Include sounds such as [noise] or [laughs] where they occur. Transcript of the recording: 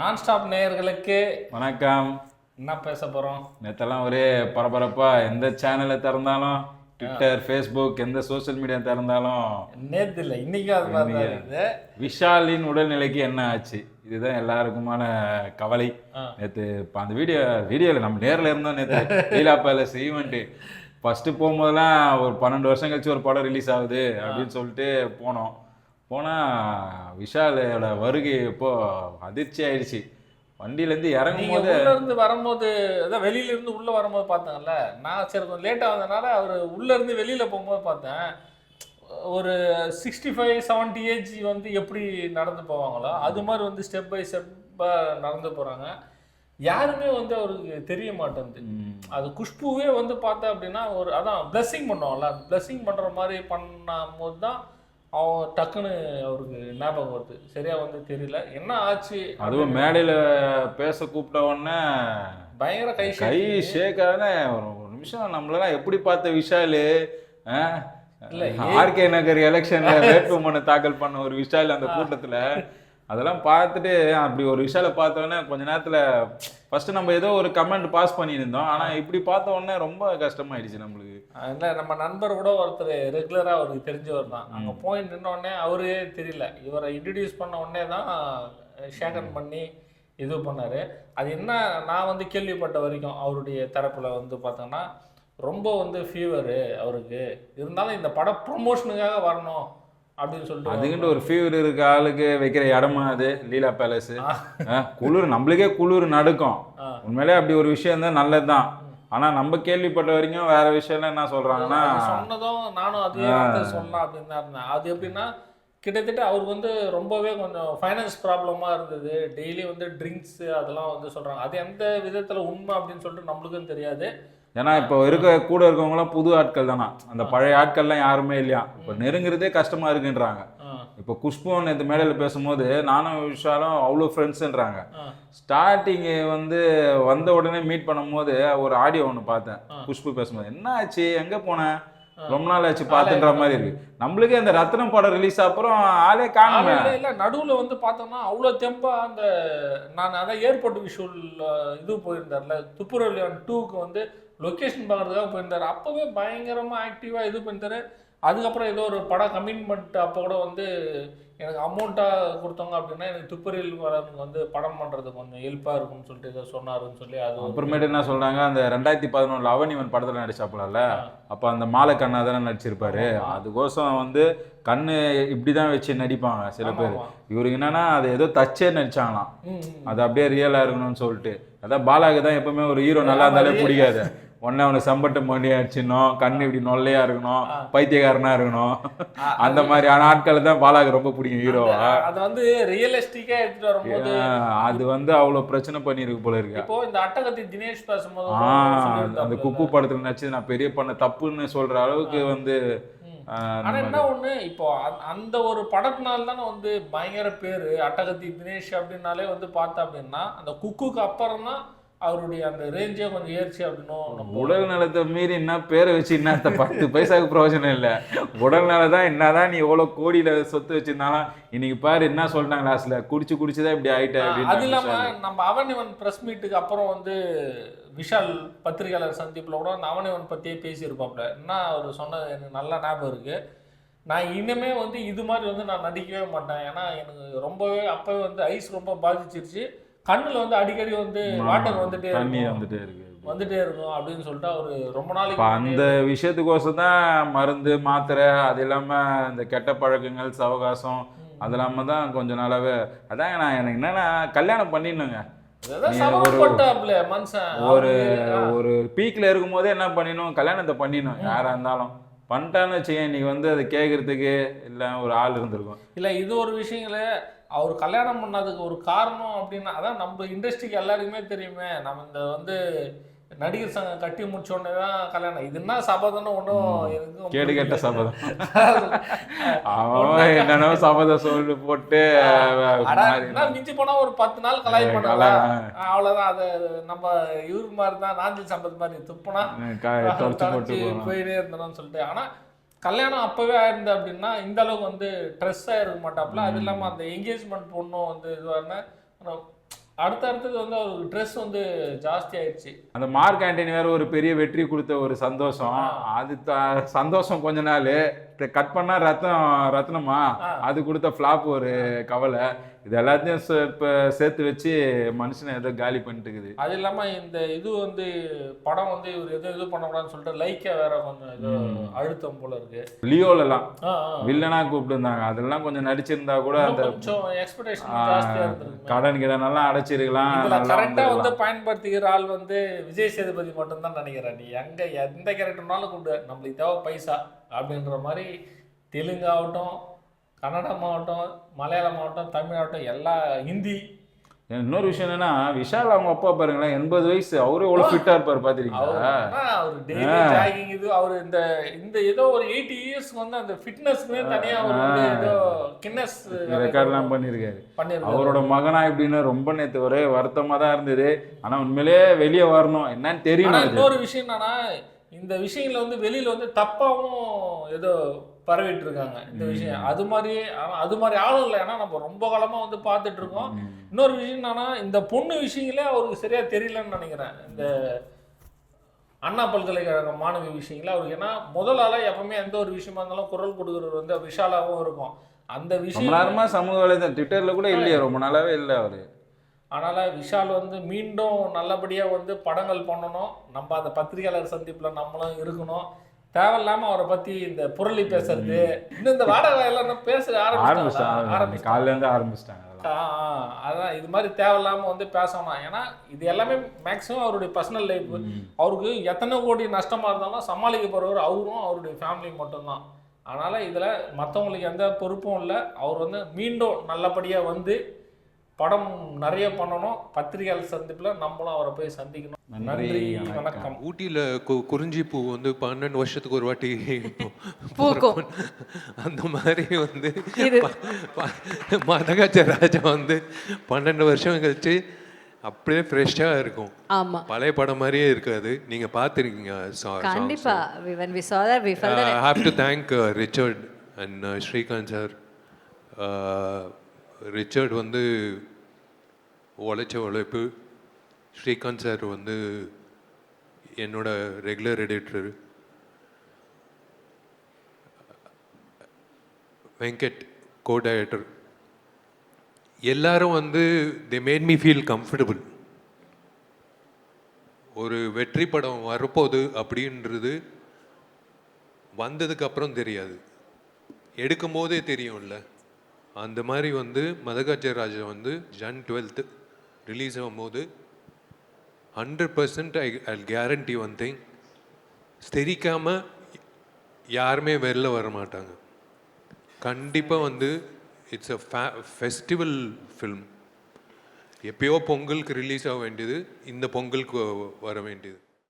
நான் ஸ்டாப் நேயர்களுக்கு வணக்கம். என்ன பேச போறோம்? நேத்தெல்லாம் ஒரே பரபரப்பா எந்த சேனலை திறந்தாலும் ட்விட்டர் ஃபேஸ்புக் எந்த சோஷியல் மீடியா திறந்தாலும் நேத்து இல்ல இன்னைக்கு அது மாதிரி தான் இருக்குது. விஷாலின் உடல்நிலைக்கு என்ன ஆச்சு? இதுதான் எல்லாருக்குமான கவலை. நேத்து இப்போ அந்த வீடியோ வீடியோவில் நம்ம நேரில் இருந்தோம் நேத்து. லீலா பேலஸ் ஈவெண்ட்டு ஃபர்ஸ்ட் போகும்போதெல்லாம் ஒரு பன்னெண்டு வருஷம் கழிச்சு ஒரு படம் ரிலீஸ் ஆகுது அப்படின்னு சொல்லிட்டு போனோம். போனால் விஷாலோட வருகை இப்போ அதிர்ச்சி ஆயிடுச்சு. வண்டியிலேருந்து இறங்கும் போது உள்ள இருந்து வரும்போது அதான் வெளியில இருந்து உள்ள வரும்போது பார்த்தேன்ல நான் சரி கொஞ்சம் லேட்டா வந்தனால அவர் உள்ள இருந்து வெளியில போகும்போது பார்த்தேன் ஒரு சிக்ஸ்டி ஃபைவ் செவன்டி ஏஜ் வந்து எப்படி நடந்து போவாங்களோ அது மாதிரி வந்து ஸ்டெப் பை ஸ்டெப்பா நடந்து போறாங்க. யாருமே வந்து அவருக்கு தெரிய மாட்டேங்குது. அது குஷ்புவே வந்து பார்த்தா அப்படின்னா ஒரு அதான் பிளெஸ்ஸிங் பண்ணுவாங்கல்ல பிளெஸ்ஸிங் பண்ணுற மாதிரி பண்ணும்போது தான் அவன் டக்குன்னு அவருக்கு ஞாபகம் வருது. சரியா வந்து தெரியல. என்ன ஆச்சு அதுவும் மேடையில் பேச கூப்பிட்ட உடனே பயங்கர கை கை ஷேக் ஆன ஒரு நிமிஷம். நம்மளெல்லாம் எப்படி பார்த்த விஷாலு? இல்ல, ஆர்கே நகர் எலெக்ஷன்ல வேட்புமனு தாக்கல் பண்ண ஒரு விஷால் அந்த கூட்டத்துல. அதெல்லாம் பார்த்துட்டு அப்படி ஒரு விஷாலை பார்த்த உடனே கொஞ்ச நேரத்துல ஃபர்ஸ்ட் நம்ம ஏதோ ஒரு கமெண்ட் பாஸ் பண்ணியிருந்தோம். ஆனா இப்படி பார்த்த உடனே ரொம்ப கஷ்டமாயிடுச்சு நம்மளுக்கு. இல்லை நம்ம நண்பர் கூட ஒருத்தர் ரெகுலராக அவருக்கு தெரிஞ்சவர் தான். அங்கே போய் நின்ன உடனே அவரே தெரியல. இவரை இன்ட்ரடியூஸ் பண்ண உடனே தான் ஷேக்கன் பண்ணி இது பண்ணார். அது என்ன நான் வந்து கேள்விப்பட்ட வரைக்கும் அவருடைய தரப்பில் வந்து பார்த்தோன்னா ரொம்ப வந்து ஃபீவரு அவருக்கு. இருந்தாலும் இந்த பட ப்ரொமோஷனுக்காக வரணும் அப்படின்னு சொல்லிட்டு அதுக்கிட்ட ஒரு ஃபீவர் இருக்க ஆளுக்கு வைக்கிற இடமா அது? லீலா பேலஸ் குளிர் நம்மளுக்கே குளிர் நடுக்கும். உண்மையிலே அப்படி ஒரு விஷயம் தான் நல்லதுதான். ஆனா நம்ம கேள்விப்பட்ட வரைக்கும் வேற விஷயம்லாம் என்ன சொல்றாங்கன்னா அது சொன்னதும் நானும் அதே சொல்லலாம் அப்படின்னு தான் இருந்தேன். அது எப்படின்னா கிட்டத்தட்ட அவருக்கு வந்து ரொம்பவே கொஞ்சம் ஃபைனான்ஸ் ப்ராப்ளமாக இருந்தது. டெய்லி வந்து ட்ரிங்க்ஸு அதெல்லாம் வந்து சொல்கிறாங்க அது எந்த விதத்தில் உண்மை அப்படின்னு சொல்லிட்டு நம்மளுக்கும் தெரியாது. ஏன்னா இப்போ இருக்க கூட இருக்கவங்களாம் புது ஆட்கள் தானா? அந்த பழைய ஆட்கள்லாம் யாருமே இல்லையா? இப்போ நெருங்குறதே கஷ்டமா இருக்குன்றாங்க. இப்போ குஷ்பு நேற்று மேடையில் பேசும்போது நானும் விஷாலும் அவ்வளோ ஃப்ரெண்ட்ஸுன்றாங்க ஆ, ஸ்டார்டிங் வந்து வந்த உடனே மீட் பண்ணும்போது ஒரு ஆடியோ ஒன்று பார்த்தேன். குஷ்பு பேசும்போது என்ன ஆச்சு? எங்கே போனேன் ரொம்ப நாள் ஆச்சு பார்த்துன்ற மாதிரி இருக்கு. நம்மளுக்கே அந்த ரத்னம் படம் ரிலீஸ் அப்புறம் ஆளே காணுமே. இல்லை நடுவில் வந்து பார்த்தோம்னா அவ்வளோ தெம்பா அந்த நான் அதான் ஏர்போர்ட் விஷுவல் இது போயிருந்தார்ல. துப்புரவலியான் டூக்கு வந்து லொக்கேஷன் பார்க்கறதுக்காக போயிருந்தார். அப்போவே பயங்கரமாக ஆக்டிவாக இது பண்ணிட்டாரு. அதுக்கப்புறம் ஏதோ ஒரு படம் கமிட்மெண்ட் அப்போ கூட வந்து எனக்கு அமௌண்ட்டாக கொடுத்தாங்க அப்படின்னா எனக்கு துப்புரல் வரனுக்கு வந்து படம் பண்ணுறதுக்கு கொஞ்சம் ஹெல்ப்பாக இருக்கும்னு சொல்லிட்டு ஏதோ சொன்னாருன்னு சொல்லி அது அப்புறமேட்டு என்ன சொல்றாங்க அந்த ரெண்டாயிரத்தி பதினொன்றுல அவனிவன் படத்துல நடிச்சாப்புல அப்ப அந்த மாலை கண்ணா தானே நடிச்சிருப்பாரு. அதுக்கோசம் வந்து கண்ணு இப்படிதான் வச்சு நடிப்பாங்க சில பேர். இவருக்கு என்னன்னா அது ஏதோ தச்சே நடிச்சாங்களாம். அது அப்படியே ரியலா இருக்கணும்னு சொல்லிட்டு. அதான் பாலாக்கு தான் எப்பவுமே ஒரு ஹீரோ நல்லா இருந்தாலே பிடிக்காது. [laughs] உடனே அவனுக்கு சம்பட்டு மணி அடிச்சிடணும் கண்ணு இப்படி நொல்லையா இருக்கணும் பைத்தியக்காரனா இருக்கணும். அந்த மாதிரியான ஆட்களை தான் பாலாக்கு ரொம்ப பிடிக்கும் ஹீரோவா அது வந்து ரியலிஸ்டிக்காக எடுத்துகிட்டு வரும்போது அது வந்து அவ்வளவு பிரச்சனை பண்ணிருக்கு போல இருக்கு. இப்போ இந்த அட்டகத்தி தினேஷ் பேசும்போது. அந்த குக்கு படத்துல நடிச்சு நான் பெரிய பண்ண தப்புன்னு சொல்ற அளவுக்கு வந்து ஆனா என்ன ஒண்ணு இப்போ அந்த- அந்த ஒரு படத்தினால தானே வந்து பயங்கர பேரு அட்டகத்தி தினேஷ் அப்படின்னாலே வந்து பார்த்தா அப்படின்னா அந்த குக்குக்கு அப்புறம் தான் அவருடைய அந்த ரேஞ்சே கொஞ்சம் ஏறிச்சு அப்படின்னும் உடல் நலத்தை மீறி என்ன பேரை வச்சு என்ன அந்த பத்து பைசாவுக்கு பிரயோஜனம் இல்லை. உடல் நலம் தான் என்னதான் நீ எவ்வளவு கோடியில சொத்து வச்சிருந்தாலும் இன்னைக்கு பாரு என்ன சொல்லிட்டாங்க லாஸ்ட்ல குடிச்சு குடிச்சுதான் இப்படி ஆயிட்ட அது அப்படின்னு இல்லாம நம்ம அவனிவன் பிரஸ் மீட்டுக்கு அப்புறம் வந்து விஷால் பத்திரிகையாளர் சந்திப்புல கூட அந்த அவனிவன் பத்தியே பேசியிருப்பாப்ல. என்ன அவர் சொன்னது எனக்கு நல்ல ஞாபகம் இருக்கு. நான் இனிமே வந்து இது மாதிரி வந்து நான் நடிக்கவே மாட்டேன். ஏன்னா எனக்கு ரொம்பவே அப்பவே வந்து ஐஸ் ரொம்ப பாதிச்சிருச்சு. கண்ணுல வந்து அடிக்கடி வந்து வாட்டர் வந்துட்டே தண்ணி வந்துட்டே இருக்கு. வந்துட்டே இருக்கும் அப்படின்னு சொல்லிட்டு அவரு ரொம்ப நாளைக்கு அந்த விஷயத்துக்கோசம் தான் மருந்து மாத்திரை அது இல்லாம இந்த கெட்ட பழக்கங்கள் சவகாசம் அது இல்லாம தான் கொஞ்ச நாளாவே. அதாங்க நான் எனக்கு என்னன்னா கல்யாணம் பண்ணிடணுங்க. ஒரு- ஒரு பீக்ல இருக்கும்போதே என்ன பண்ணிடணும்? கல்யாணத்தை பண்ணிடணும் யாரா இருந்தாலும். பண்ணிட்டான்னு வச்சுக்கேன் இன்னைக்கு வந்து அதை கேட்கறதுக்கு இல்லை ஒரு ஆள் இருந்திருக்கும். இல்ல இது ஒரு விஷயங்கள அவர் கல்யாணம் பண்ணதுக்கு ஒரு காரணம் அப்படின்னா அதான் நம்ம இண்டஸ்ட்ரிக்கு எல்லாருக்குமே தெரியுமே. நம்ம இந்த வந்து நடிகர் சங்கம் கட்டி முடிச்ச உடனே தான் கல்யாணம். இது என்ன சபதம்னு ஒன்றும் கேடு கெட்ட. சபதம். [laughs] அவன் என்னென்னவோ சபதம் சொல்லி போட்டு மிஞ்சி போனா ஒரு பத்து நாள் கலாய் பண்ணலாம் கலாய். அவ்வளவுதான். அது நம்ம இவரு மாதிரி தான் நாஞ்சில் சம்பத் மாதிரி துப்புனா போயிட்டே இருந்தோம்னு சொல்லிட்டு. ஆனா கல்யாணம் அப்பவே ஆயிருந்தது அப்படின்னா இந்த அளவுக்கு வந்து ட்ரெஸ் ஆயிருக்க மாட்டாப்புல. அது இல்லாம அந்த என்கேஜ்மெண்ட் பொண்ணும் வந்து இதுவான அடுத்த அடுத்தது வந்து அவருக்கு ட்ரெஸ் வந்து ஜாஸ்தி ஆயிடுச்சு அந்த மார்க் ஆண்டனி வேற ஒரு பெரிய வெற்றி கொடுத்த ஒரு சந்தோஷம். அது த- சந்தோஷம் கொஞ்ச நாள். கட் பண்ணா ரத்தம் ரத்னமா. அது கொடுத்த ஃப்ளாப் ஒரு கவலை. இது எல்லாத்தையும் இப்ப சேர்த்து வச்சு மனுஷனை ஏதோ காலி பண்ணிட்டு இருக்குது அது இல்லாம இந்த இது வந்து படம் வந்து இவர் எதுவும் இது பண்ணக்கூடாதுன்னு சொல்லிட்டு லைக்கா வேற கொஞ்சம் அழுத்தம் போல இருக்கு. லியோலலாம். வில்லனா கூப்பிட்டுருந்தாங்க. அதெல்லாம் கொஞ்சம் நடிச்சிருந்தா கூட அந்த இருந்திருக்கு கடன் கிடனெல்லாம் அடைச்சிருக்கலாம் இதுல நல்லா கரெக்டா வந்து. பயன்படுத்திக்கிற ஆள் வந்து விஜய் சேதுபதி மட்டும்தான் நினைக்கிறேன் நீ. எங்க எந்த கேரக்டர்னாலும் கூப்பிடு. நம்மளுக்கு தேவை பைசா. அப்படின்ற மாதிரி தெலுங்கு ஆகட்டும் கன்னடம் ஆகட்டும் மலையாளம் ஆகட்டும் தமிழ் ஆகட்டும் எல்லா ஹிந்தி. இன்னொரு விஷயம் என்னன்னா விஷால் அவங்க அப்பா பாருங்களேன் எண்பது வயசு அவரு எவ்வளவு ஃபிட்டா இருப்பாரு பாத்திருக்கீங்களா? அவர் டெய்லி ஜாகிங் இது அவர் இந்த இந்த ஏதோ ஒரு எயிட்டி இயர்ஸ்க்கு வந்து அந்த ஃபிட்னஸ்க்குனே தனியா அவர் வந்து ஏதோ கின்னஸ் ரெக்கார்ட்லாம் பண்ணியிருக்காரு அவரோட மகனா இப்படின்னு ரொம்ப நேத்து ஒரே வருத்தமா தான் இருந்தது. ஆனா உண்மையிலேயே வெளியே வரணும். என்னன்னு தெரியணும். இன்னொரு விஷயம் என்னன்னா இந்த விஷயங்களை வந்து வெளியில வந்து தப்பாவும் ஏதோ பரவிட்டு இருக்காங்க இந்த விஷயம். அது மாதிரியே அது மாதிரி ஆளும் இல்லை. ஏன்னா நம்ம ரொம்ப காலமா வந்து பார்த்துட்டு இருக்கோம். இன்னொரு விஷயம் என்னன்னா இந்த பொண்ணு விஷயங்களே அவருக்கு சரியா தெரியலன்னு நினைக்கிறேன். இந்த அண்ணா பல்கலைக்கழக மாணவி விஷயங்கள அவருக்கு. ஏன்னா முதல் ஆளா எப்பவுமே எந்த ஒரு விஷயமா இருந்தாலும் குரல் கொடுக்குறது வந்து விஷாலாவும் இருக்கும். அந்த விஷயம் நேரமா சமூக வலைதளம் ட்விட்டர்ல கூட இல்லையே. ரொம்ப நாளாவே இல்லை அவரு. அதனால விஷால் வந்து மீண்டும் நல்லபடியா வந்து படங்கள் பண்ணணும். நம்ம அந்த பத்திரிகையாளர் சந்திப்புல நம்மளும் இருக்கணும். தேவையில்லாம அவரை பத்தி இந்த புரளி பேசுறது. இன்னும் இந்த வாடகை எல்லாம் பேச ஆரம்பிச்சிட்டாங்க ஆரம்பிச்சிட்டாங்க. ஆரம்பிச்சிட்டாங்க காலையில இருந்து ஆரம்பிச்சிட்டாங்க அதான் இது மாதிரி தேவையில்லாம வந்து பேசணும். ஏன்னா இது எல்லாமே மேக்ஸிமம் அவருடைய பர்சனல் லைஃப் அவருக்கு எத்தனை கோடி நஷ்டமா இருந்தாலும் சமாளிக்க போறவர் அவரும் அவருடைய ஃபேமிலி மட்டும்தான். அதனால இதுல மற்றவங்களுக்கு எந்த பொறுப்பும் இல்லை. அவர் வந்து மீண்டும் நல்லபடியா வந்து படம் நிறைய பண்ணணும். பத்திரிகையாளர் சந்திப்புல நம்மளும் அவரை போய் சந்திக்கணும். நன்றி, வணக்கம். ஊட்டியில் கு குறிஞ்சி பூ வந்து பன்னெண்டு வருஷத்துக்கு ஒரு வாட்டி [laughs] பூக்கும். அந்த மாதிரி வந்து மதகாச்ச ராஜா வந்து பன்னெண்டு வருஷம் கழிச்சு அப்படியே ஃப்ரெஷ்ஷாக இருக்கும். ஆமா. பழைய படம் மாதிரியே இருக்காது. நீங்கள் பார்த்துருக்கீங்க கண்டிப்பா. When we saw that we felt that. I have to thank Richard and Srikanth sir Richard வந்து உழைச்ச உழைப்பு ஸ்ரீகாந்த் சார் வந்து என்னோட regular editor. Venkat co director எல்லாரும் வந்து they made me feel comfortable ஒரு வெற்றி படம் வரப்போகுது அப்படின்றது வந்ததுக்கப்புறம் தெரியாது. எடுக்கும்போதே தெரியும்ல. அந்த மாதிரி வந்து மதகாச்ச ராஜா வந்து ஜன் டுவெல்த்து ரிலீஸ் ஆகும்போது hundred percent I I guarantee one thing தெரிக்காமல் யாருமே வெளில வர மாட்டாங்க. கண்டிப்பாக வந்து இட்ஸ் அ ஃபே ஃபெஸ்டிவல் ஃபில்ம் எப்பயோ பொங்கலுக்கு ரிலீஸ் ஆக வேண்டியது இந்த பொங்கலுக்கு வர வேண்டியது.